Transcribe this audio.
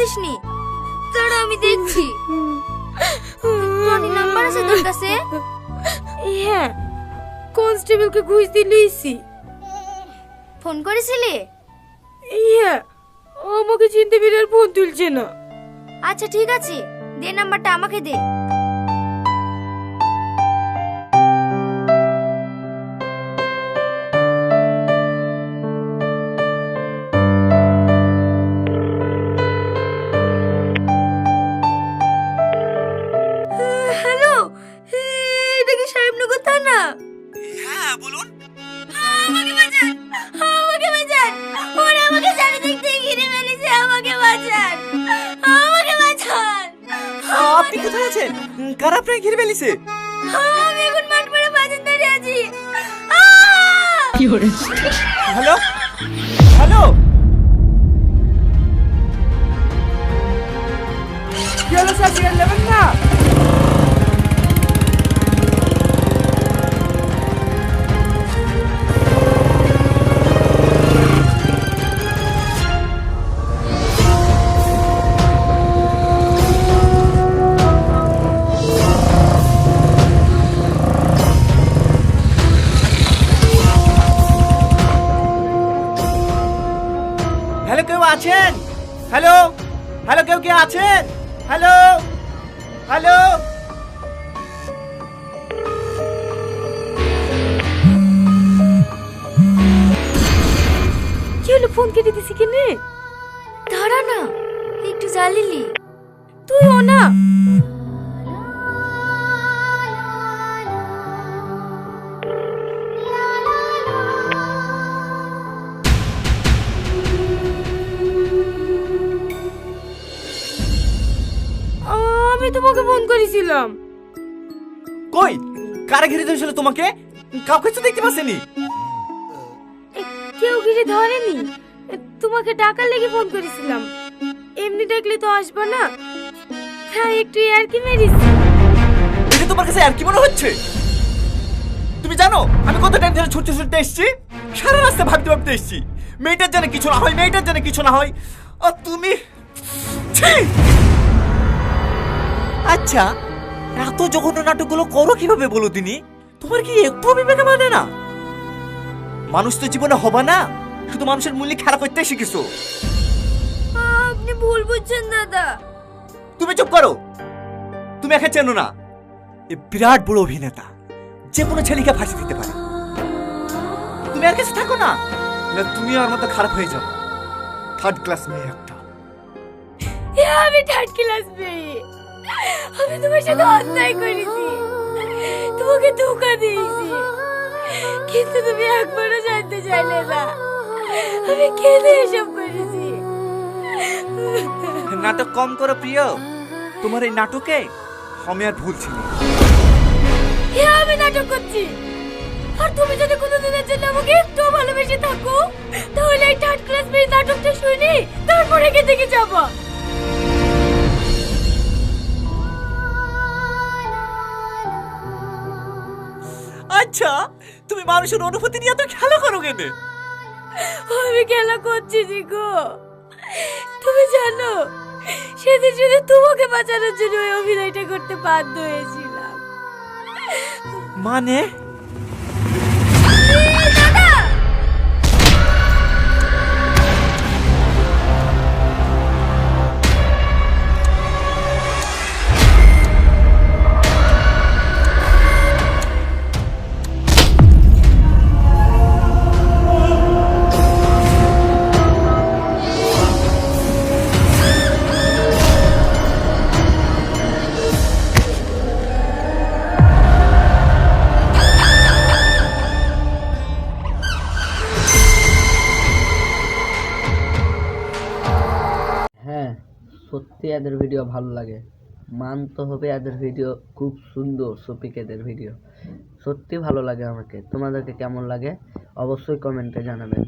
দিসনি। দাঁড়া আমি দেখছি। টনি নাম্বার আছে তোর কাছে? হ্যাঁ কনস্টেবলকে ঘুষ দিলেইছি ফোন করেছিলি? হ্যাঁ আমাকে চিনতে পেরে আর ফোন তুলছে না। আচ্ছা ঠিক আছে। দে নাম্বারটা আমাকে দে। আপনি কোথায় আছেন? কারা আপনাকে ঘিরে ফেলেছে? আমি এখন মাঠ পড়ে বাজার দাঁড়িয়ে আছি আহ! হ্যালো? হ্যালো? কি হলো স্যার? নেবেন না? আছেন? হ্যালো? হ্যালো, কেউ কে আছেন? হ্যালো? হ্যালো? কি ফোন কেটে দিছি কেনে? ধরা না, একটু জ্বালিলি তুইও না। আমি তোমাকে ফোন করেছিলাম। কই? কারা ঘিরে ধরেছিল তোমাকে? কাউকে তো দেখতে পাচ্ছেনি। কেউ ঘিরে ধরেনি? তোমাকে ডাকার লেগে ফোন করেছিলাম। এমনি ডাকলে তো আসবে না। হ্যাঁ একটু আর কি মেরিস এটা তোমার কাছে আর কি মনে হচ্ছে? তুমি জানো আমি কত টাইম ধরে ছুটতে ছুটতে এসেছি? সারা রাস্তা ভাবতে ভাবতে এসেছি। মেয়েটার জন্য কিছু না হয় মেয়েটার জন্য কিছু না হয়। আর তুমি ছি! আচ্ছা এত জঘন্য নাটকগুলো করো কীভাবে বলো তিনি? তোমার কি একটু বিবেকে মানে না? মানুষ তো জীবনে হবে না শুধু মানুষের মূল্য খেলা করতে শিখেছো। আপনি ভুল বুঝছেন দাদা। তুমি চুপ করো। তুমি একে চেনো না। এ বিরাট বড় অভিনেতা যে কোনো ছেলেকে ফাঁসি দিতে পারে। তুমি আর কাছে থাকো না। তুমি আর মতো খারাপ হয়ে যাও। থার্ড ক্লাস মেয়ে একটা। আমি থার্ড ক্লাস মেয়ে। আমি তোমার সাথে অন্যায় করেছি। তোমাকে ধোকা দিয়েছি। কিন্তু তুমি একবারও জানতে চাইলে না। আমি কেঁদে এসব করেছি। নাটক কম করো প্রিয়। তোমার এই নাটকে আমি আর ভুল ছিল এ, আমি নাটক করছি। আর তুমি যদি কোনোদিনের জন্য আমাকে একটু ভালোবেসে থাকো তাহলে এই থার্ড ক্লাস মেয়ে নাটকটা শুনি তারপরে কে দেখে যাব। আচ্ছা তুমি মানুষের অনুভূতি নিয়ে তো খেলা করো কেন? আমি খেলা করছি জি গো। তুমি জানো সেদিন শুধু তোমাকে বাঁচানোর জন্য ওই অভিনয়টা করতে বাধ্য হয়েছিলাম। মানে? সত্যি এদের ভিডিও ভালো লাগে। মানতে হবে এদের ভিডিও খুব সুন্দর সপিকেদের ভিডিও সত্যি ভালো লাগে আমাকে। তোমাদেরকে কেমন লাগে? অবশ্যই কমেন্টে জানাবেন।